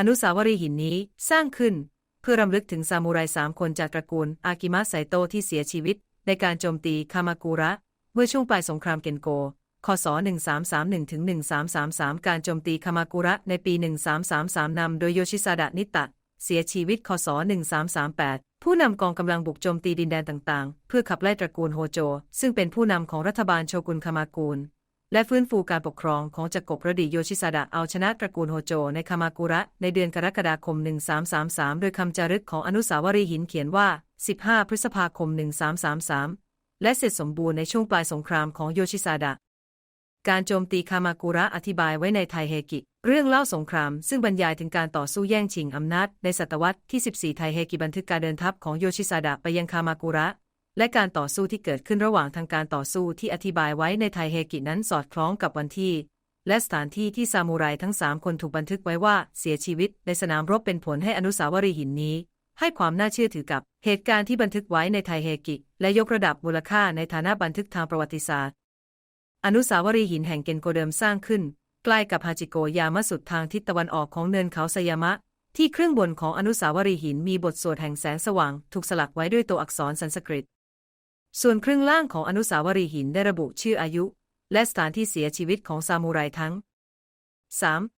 อนุสาวรีย์หินนี้สร้างขึ้น เพื่อรำลึกถึงซามูไรสามคนจากตระกูลอากิมะไซโตะที่เสียชีวิต ในการโจมตีคามากุระ เมื่อช่วงปลายสงครามเกนโกคศ1331ถึง1333 การโจมตีคามากุระในปี 1333 นำโดยโยชิซาดะนิตะ เสียชีวิตคศ1338 ผู้นำกองกำลังบุกโจมตีดินแดนต่างๆ เพื่อขับไล่ตระกูลโฮโจ ซึ่งเป็นผู้นำของรัฐบาลโชกุนคามากูล และฟื้นฟูการปกครองของจักรพรรดิโยชิซาดะเอาชนะตระกูลโฮโจในคามากุระในเดือนกรกฎาคม 1333 โดยคำจารึกของอนุสาวรีย์หินเขียนว่า 15 พฤษภาคม 1333 และเสร็จสมบูรณ์ในช่วงปลายสงครามของโยชิซาดะ การโจมตีคามากุระอธิบายไว้ในไทเฮกิ เรื่องเล่าสงคราม ซึ่งบรรยายถึงการต่อสู้แย่งชิงอำนาจในศตวรรษที่ 14 ไทเฮกิบันทึกการเดินทัพของโยชิซาดะไปยังคามากุระ และการต่อสู้ที่เกิดขึ้นระหว่างทางการต่อสู้ที่อธิบายไว้ในไทเฮกินั้นสอดคล้องกับวันที่ และสถานที่ที่ซามูไรทั้งสามคนถูกบันทึกไว้ว่าเสียชีวิตในสนามรบเป็นผลให้อนุสาวรีย์หินนี้ ให้ความน่าเชื่อถือกับเหตุการณ์ที่บันทึกไว้ในไทเฮกิ และยกระดับมูลค่าในฐานะบันทึกทางประวัติศาสตร์ อนุสาวรีย์หินแห่งเกนโกเดิมสร้างขึ้น ใกล้กับฮาจิโกยามะสุดทางทิศตะวันออกของเนินเขาไซยามะที่เครื่องบนของอนุสาวรีย์หินมีบทสวดแห่งแสงสว่าง ถูกสลักไว้ด้วยตัวอักษรสันสกฤต ส่วนครึ่งล่างของอนุสาวรีย์หินได้ระบุชื่ออายุ และสถานที่เสียชีวิตของซามูไรทั้ง 3.